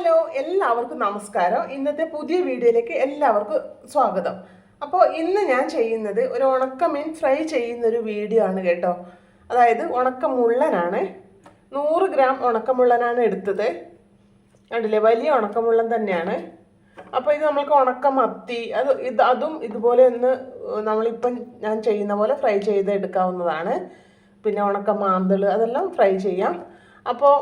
Hello എല്ലാവർക്കും നമസ്കാരം. ഇന്നത്തെ പുതിയ വീഡിയോയിലേക്ക് എല്ലാവർക്കും സ്വാഗതം. അപ്പോൾ ഇന്ന് ഞാൻ ചെയ്യുന്നത് ഒരു ഉണക്കമീൻ ഫ്രൈ ചെയ്യുന്ന ഒരു വീഡിയോ ആണ് കേട്ടോ. അതായത് ഉണക്കമുള്ളനാണ് നൂറ് ഗ്രാം ഉണക്കമുള്ളനാണ് എടുത്തത്. കണ്ടില്ലേ? വലിയ ഉണക്കമുള്ളൻ തന്നെയാണ്. അപ്പോൾ ഇത് നമ്മൾക്ക് ഉണക്ക മത്തി അത് ഇത് അതും ഇതുപോലെ ഒന്ന് നമ്മളിപ്പം ഞാൻ ചെയ്യുന്ന പോലെ ഫ്രൈ ചെയ്ത് എടുക്കാവുന്നതാണ് പിന്നെ ഉണക്ക മാന്തൾ അതെല്ലാം ഫ്രൈ ചെയ്യാം. അപ്പോൾ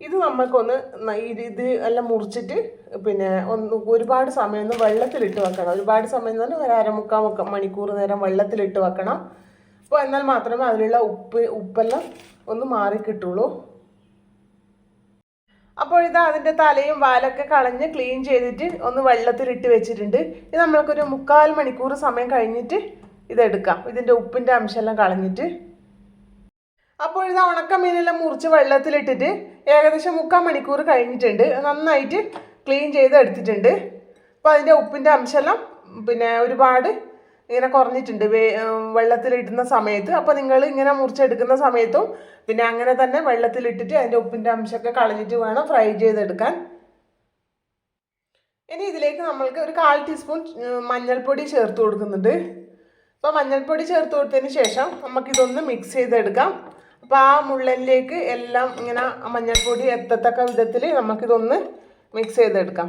ഇത് നമ്മൾക്കൊന്ന് ന- ഇത് ഇത് എല്ലാം മുറിച്ചിട്ട് പിന്നെ ഒന്ന് ഒരുപാട് സമയം ഒന്ന് വെള്ളത്തിലിട്ട് വെക്കണം. ഒരുപാട് സമയം എന്ന് പറഞ്ഞാൽ ഒരു അരമുക്കാൽ മുക്ക മണിക്കൂർ നേരം വെള്ളത്തിലിട്ട് വെക്കണം. അപ്പോൾ എന്നാൽ മാത്രമേ അതിലുള്ള ഉപ്പ് ഉപ്പെല്ലാം ഒന്ന് മാറി കിട്ടുള്ളൂ. അപ്പോൾ ഇത് അതിന്റെ തലയും വാലൊക്കെ കളഞ്ഞ് ക്ലീൻ ചെയ്തിട്ട് ഒന്ന് വെള്ളത്തിലിട്ട് വെച്ചിട്ടുണ്ട്. ഇത് നമ്മൾക്കൊരു മുക്കാൽ മണിക്കൂർ സമയം കഴിഞ്ഞിട്ട് ഇതെടുക്കാം. ഇതിന്റെ ഉപ്പിന്റെ അംശമെല്ലാം കളഞ്ഞിട്ട്. അപ്പോൾ ഇത് ഉണക്കമീനെല്ലാം മുറിച്ച് വെള്ളത്തിലിട്ടിട്ട് ഏകദേശം മുക്കാൽ മണിക്കൂർ കഴിഞ്ഞിട്ടുണ്ട്. നന്നായിട്ട് ക്ലീൻ ചെയ്ത് എടുത്തിട്ടുണ്ട് അപ്പോൾ അതിന്റെ ഉപ്പിന്റെ അംശമെല്ലാം പിന്നെ ഒരുപാട് ഇങ്ങനെ കുറഞ്ഞിട്ടുണ്ട്. വേ വെള്ളത്തിലിടുന്ന സമയത്ത്. അപ്പോൾ നിങ്ങൾ ഇങ്ങനെ മുറിച്ചെടുക്കുന്ന സമയത്തും പിന്നെ അങ്ങനെ തന്നെ വെള്ളത്തിലിട്ടിട്ട് അതിന്റെ ഉപ്പിന്റെ അംശമൊക്കെ കളഞ്ഞിട്ട് വേണം ഫ്രൈ ചെയ്തെടുക്കാൻ. ഇനി ഇതിലേക്ക് നമ്മൾക്ക് ഒരു കാൽ ടീസ്പൂൺ മഞ്ഞൾപ്പൊടി ചേർത്ത് കൊടുക്കുന്നുണ്ട്. അപ്പോൾ മഞ്ഞൾപ്പൊടി ചേർത്ത് കൊടുത്തതിന് ശേഷം നമുക്കിതൊന്ന് മിക്സ് ചെയ്തെടുക്കാം. അപ്പോൾ ആ മുള്ളലിലേക്ക് എല്ലാം ഇങ്ങനെ മഞ്ഞൾപ്പൊടി എത്തത്തക്ക വിധത്തിൽ നമുക്കിതൊന്ന് മിക്സ് ചെയ്തെടുക്കാം.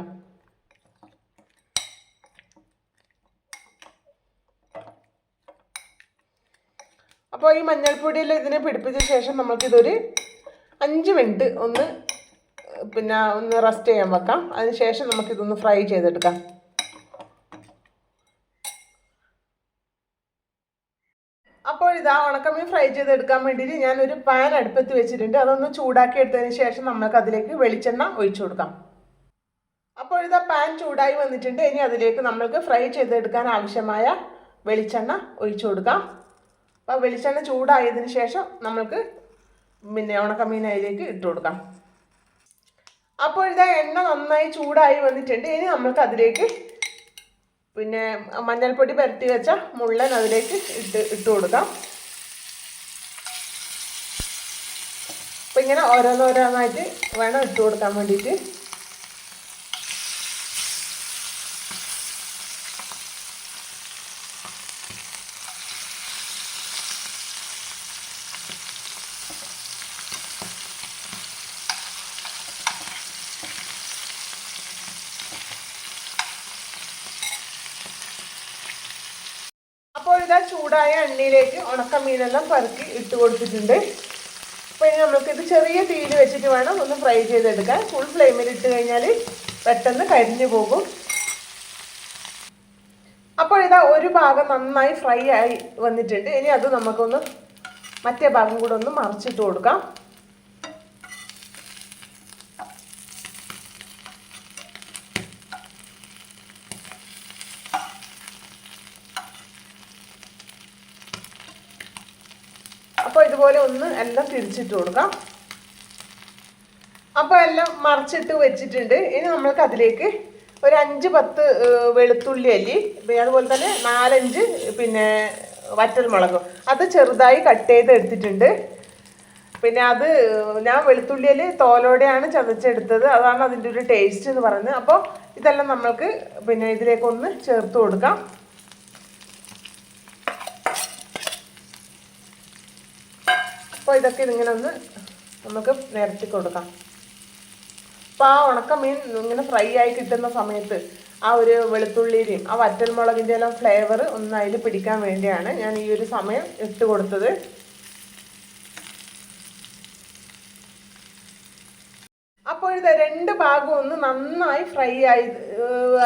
അപ്പോൾ ഈ മഞ്ഞൾപ്പൊടിയിൽ ഇതിനെ പിടിപ്പിച്ച ശേഷം നമുക്കിതൊരു അഞ്ച് മിനിറ്റ് ഒന്ന് പിന്നെ ഒന്ന് റെസ്റ്റ് ചെയ്യാൻ വെക്കാം. അതിന് ശേഷം നമുക്കിതൊന്ന് ഫ്രൈ ചെയ്തെടുക്കാം. അപ്പോൾ ഇതാ ഉണക്കമീൻ ഫ്രൈ ചെയ്തെടുക്കാൻ വേണ്ടിയിട്ട് ഒരു പാൻ അടുപ്പത്ത് വെച്ചിട്ടുണ്ട്. അതൊന്ന് ചൂടാക്കി എടുത്തതിന് ശേഷം നമുക്ക് അതിലേക്ക് വെളിച്ചെണ്ണ ഒഴിച്ചു കൊടുക്കാം. അപ്പോൾ ഇതാ പാൻ ചൂടായി വന്നിട്ടുണ്ട്. ഇനി അതിലേക്ക് നമ്മൾക്ക് ഫ്രൈ ചെയ്തെടുക്കാൻ ആവശ്യമായ വെളിച്ചെണ്ണ ഒഴിച്ചു കൊടുക്കാം. അപ്പോൾ വെളിച്ചെണ്ണ ചൂടായതിന് ശേഷം നമ്മൾക്ക് പിന്നെ ഉണക്കമീൻ അതിലേക്ക് ഇട്ട് കൊടുക്കാം. അപ്പോൾ ഇതാ എണ്ണ നന്നായി ചൂടായി വന്നിട്ടുണ്ട്. ഇനി നമ്മൾക്ക് അതിലേക്ക് പിന്നെ മഞ്ഞൾപ്പൊടി പരത്തി വെച്ച മുള്ളൻ അതിലേക്ക് ഇട്ട് ഇട്ട് കൊടുക്കാം. അപ്പം ഇങ്ങനെ ഓരോന്നോരോന്നായിട്ട് വേണം ഇട്ട് കൊടുക്കാൻ വേണ്ടിയിട്ട് അപ്പോൾ ഇതാ ചൂടായ എണ്ണയിലേക്ക് ഉണക്ക മീനെല്ലാം പറക്കി ഇട്ട് കൊടുത്തിട്ടുണ്ട്. അപ്പോൾ ഇനി നമുക്ക് ഇത് ചെറിയ തീയിൽ വെച്ചിട്ട് വേണം ഒന്ന് ഫ്രൈ ചെയ്തെടുക്കാൻ. ഫുൾ ഫ്ലെയിമിൽ ഇട്ട് കഴിഞ്ഞാൽ പെട്ടെന്ന് കരിഞ്ഞു പോകും. അപ്പോൾ ഇതാ ഒരു ഭാഗം നന്നായി ഫ്രൈ ആയി വന്നിട്ടുണ്ട്. ഇനി അത് നമുക്കൊന്ന് മറ്റേ ഭാഗം കൂടെ ഒന്ന് മറിച്ചിട്ട് കൊടുക്കാം അപ്പോൾ ഇതുപോലെ ഒന്ന് എല്ലാം തിരിച്ചിട്ട് കൊടുക്കാം. അപ്പോൾ എല്ലാം മറിച്ചിട്ട് വെച്ചിട്ടുണ്ട്. ഇനി നമ്മൾക്ക് അതിലേക്ക് ഒരു അഞ്ച് പത്ത് വെളുത്തുള്ളി അല്ലി അതുപോലെ തന്നെ നാലഞ്ച് പിന്നെ വറ്റൽ വറ്റൽമുളകും അത് ചെറുതായി കട്ട് ചെയ്ത് എടുത്തിട്ടുണ്ട്. പിന്നെ അത് ഞാൻ അല്ലി തോലോടെയാണ് ചതച്ചെടുത്തത്. അതാണ് അതിന്റെ ഒരു ടേസ്റ്റ് എന്ന് പറയുന്നത്. അപ്പോൾ ഇതെല്ലാം നമ്മൾക്ക് പിന്നെ ഇതിലേക്കൊന്ന് ചേർത്ത് കൊടുക്കാം. അപ്പോൾ ഇതൊക്കെ ഇതിങ്ങനെ ഒന്ന് നമുക്ക് നിരത്തി കൊടുക്കാം. അപ്പോൾ ആ ഉണക്ക മീൻ ഇങ്ങനെ ഫ്രൈ ആയി കിട്ടുന്ന സമയത്ത് ആ ഒരു വെളുത്തുള്ളിയുടെയും ആ വറ്റൽമുളകിന്റെ എല്ലാം ഫ്ലേവർ ഒന്ന് അതിൽ പിടിക്കാൻ വേണ്ടിയാണ് ഞാൻ ഈ ഒരു സമയം ഇട്ട് കൊടുത്തത്. അപ്പോൾ ഇത് രണ്ട് ഭാഗവും ഒന്ന് നന്നായി ഫ്രൈ ആയി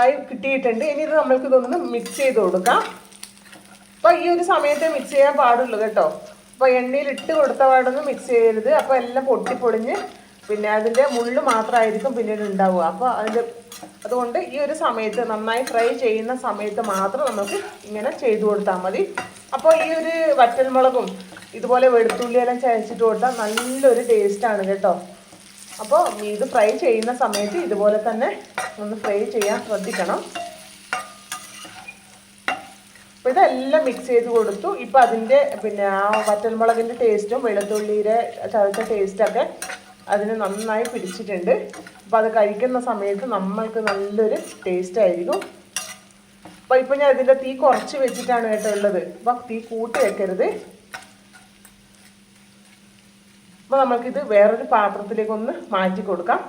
ആയി കിട്ടിയിട്ടുണ്ട്. ഇനി ഇത് നമ്മൾക്ക് ഇതൊന്ന് മിക്സ് ചെയ്ത് കൊടുക്കാം. അപ്പോൾ ഈ ഒരു സമയത്തെ മിക്സ് ചെയ്യാൻ പാടുള്ളൂ കേട്ടോ. അപ്പോൾ എണ്ണയിൽ ഇട്ട് കൊടുത്ത പാടൊന്നും മിക്സ് ചെയ്യരുത്. അപ്പോൾ എല്ലാം പൊട്ടിപ്പൊളിഞ്ഞ് പിന്നെ അതിന്റെ മുള്ള് മാത്രമായിരിക്കും പിന്നീട് ഉണ്ടാവുക. അപ്പോൾ അതിന്റെ അതുകൊണ്ട് ഈ ഒരു സമയത്ത് നന്നായി ഫ്രൈ ചെയ്യുന്ന സമയത്ത് മാത്രം നമുക്ക് ഇങ്ങനെ ചെയ്തു കൊടുത്താൽ മതി. അപ്പോൾ ഈ ഒരു വറ്റൽമുളകും ഇതുപോലെ വെളുത്തുള്ളിയെല്ലാം ചതച്ചിട്ട് കൊടുത്താൽ നല്ലൊരു ടേസ്റ്റാണ് കേട്ടോ. അപ്പോൾ ഇത് ഫ്രൈ ചെയ്യുന്ന സമയത്ത് ഇതുപോലെ തന്നെ ഒന്ന് ഫ്രൈ ചെയ്യാൻ ശ്രദ്ധിക്കണം. അപ്പോൾ ഇതെല്ലാം മിക്സ് ചെയ്ത് കൊടുത്തു. ഇപ്പോൾ അതിന്റെ പിന്നെ ആ വറ്റൽമുളകിന്റെ ടേസ്റ്റും വെളുത്തുള്ളിയുടെ ചതച്ച ടേസ്റ്റൊക്കെ അതിന് നന്നായി പിടിച്ചിട്ടുണ്ട്. അപ്പോൾ അത് കഴിക്കുന്ന സമയത്ത് നമ്മൾക്ക് നല്ലൊരു ടേസ്റ്റ് ആയിരിക്കും. അപ്പോൾ ഇപ്പം ഞാൻ ഇതിന്റെ തീ കുറച്ച് വെച്ചിട്ടാണ് കേട്ടോ ഉള്ളത്. അപ്പം തീ കൂട്ടി വെക്കരുത്. അപ്പോൾ നമ്മൾക്കിത് വേറൊരു പാത്രത്തിലേക്ക് ഒന്ന് മാറ്റി കൊടുക്കാം.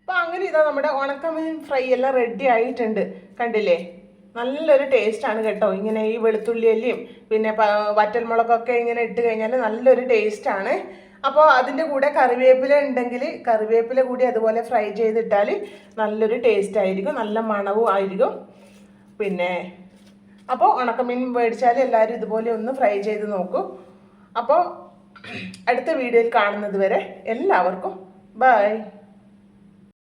അപ്പോൾ അങ്ങനെ ഇതാ നമ്മുടെ ഉണക്കമീൻ ഫ്രൈ എല്ലാം റെഡി ആയിട്ടുണ്ട്. കണ്ടില്ലേ? നല്ലൊരു ടേസ്റ്റ് ആണ് കേട്ടോ. ഇങ്ങനെ ഈ വെളുത്തുള്ളി അല്ലിയും പിന്നെ വറ്റൽമുളകൊക്കെ ഇങ്ങനെ ഇട്ട് കഴിഞ്ഞാൽ നല്ലൊരു ടേസ്റ്റ് ആണ്. അപ്പോൾ അതിന്റെ കൂടെ കറിവേപ്പില ഉണ്ടെങ്കിൽ കറിവേപ്പില കൂടി അതുപോലെ ഫ്രൈ ചെയ്തിട്ടാൽ നല്ലൊരു ടേസ്റ്റ് ആയിരിക്കും. നല്ല മണവും ആയിരിക്കും. പിന്നെ അപ്പോൾ ഉണക്കമീൻ മേടിച്ചാൽ എല്ലാവരും ഇതുപോലെ ഒന്ന് ഫ്രൈ ചെയ്ത് നോക്കൂ. അപ്പോൾ അടുത്ത വീഡിയോയിൽ കാണുന്നത് വരെ എല്ലാവർക്കും ബൈ